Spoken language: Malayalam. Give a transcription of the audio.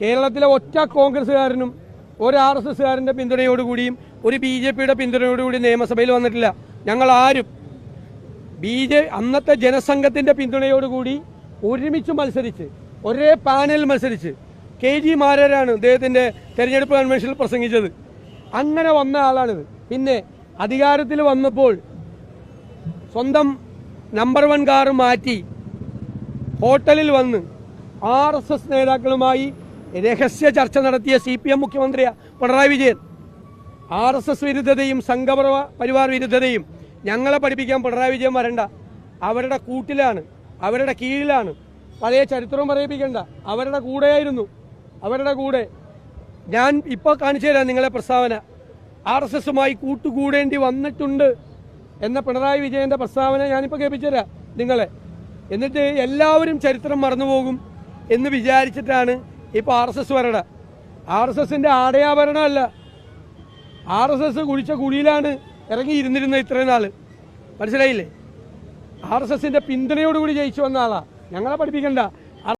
കേരളത്തിലെ ഒറ്റ കോൺഗ്രസ്സുകാരനും ഒരു ആർ എസ് എസ്സുകാരന്റെ പിന്തുണയോടുകൂടിയും ഒരു ബി ജെ പിയുടെ പിന്തുണയോടുകൂടി നിയമസഭയിൽ വന്നിട്ടില്ല. ഞങ്ങൾ ആരും ബി ജെ അന്നത്തെ ജനസംഘത്തിന്റെ പിന്തുണയോടുകൂടി ഒരുമിച്ച് മത്സരിച്ച് ഒരേ പാനൽ മത്സരിച്ച് കെ ജി മാരാരാണ് അദ്ദേഹത്തിന്റെ തെരഞ്ഞെടുപ്പ് കൺവെൻഷനിൽ പ്രസംഗിച്ചത്. അങ്ങനെ വന്ന ആളാണിത്. പിന്നെ അധികാരത്തിൽ വന്നപ്പോൾ സ്വന്തം നമ്പർ വൺ കാർ മാറ്റി ഹോട്ടലിൽ വന്ന് ആർ എസ് എസ് നേതാക്കളുമായി രഹസ്യ ചർച്ച നടത്തിയ സി പി എം മുഖ്യമന്ത്രിയാണ് Pinarayi Vijayan. R S S വിരുദ്ധതയും സംഘപരിവാ പരിവാർ വിരുദ്ധതയും ഞങ്ങളെ പഠിപ്പിക്കാൻ പിണറായി വിജയൻ വരണ്ട. അവരുടെ കൂട്ടിലാണ് അവരുടെ കീഴിലാണ്. പഴയ ചരിത്രവും പറയിപ്പിക്കണ്ട. അവരുടെ കൂടെയായിരുന്നു അവരുടെ കൂടെ. ഞാൻ ഇപ്പോൾ കാണിച്ചു തരാം നിങ്ങളെ പ്രസ്താവന. ആർ എസ് എസുമായി കൂട്ടുകൂടേണ്ടി വന്നിട്ടുണ്ട് എന്ന പിണറായി വിജയന്റെ പ്രസ്താവന ഞാനിപ്പോൾ കേൾപ്പിച്ചു തരാം നിങ്ങളെ. എന്നിട്ട് എല്ലാവരും ചരിത്രം മറന്നുപോകും എന്ന് വിചാരിച്ചിട്ടാണ് ഇപ്പോൾ ആർ എസ് എസ് വരട ആർ എസ് എസിന്റെ ആടയാഭരണമല്ല. ആർ എസ് എസ് കുഴിച്ച കുഴിയിലാണ് ഇറങ്ങിയിരുന്നിരുന്നത് ഇത്രയും നാൾ മനസ്സിലായില്ലേ? ആർ എസ് എസിന്റെ പിന്തുണയോടുകൂടി ജയിച്ചു വന്ന ആളാണ് ഞങ്ങളെ പഠിപ്പിക്കണ്ട.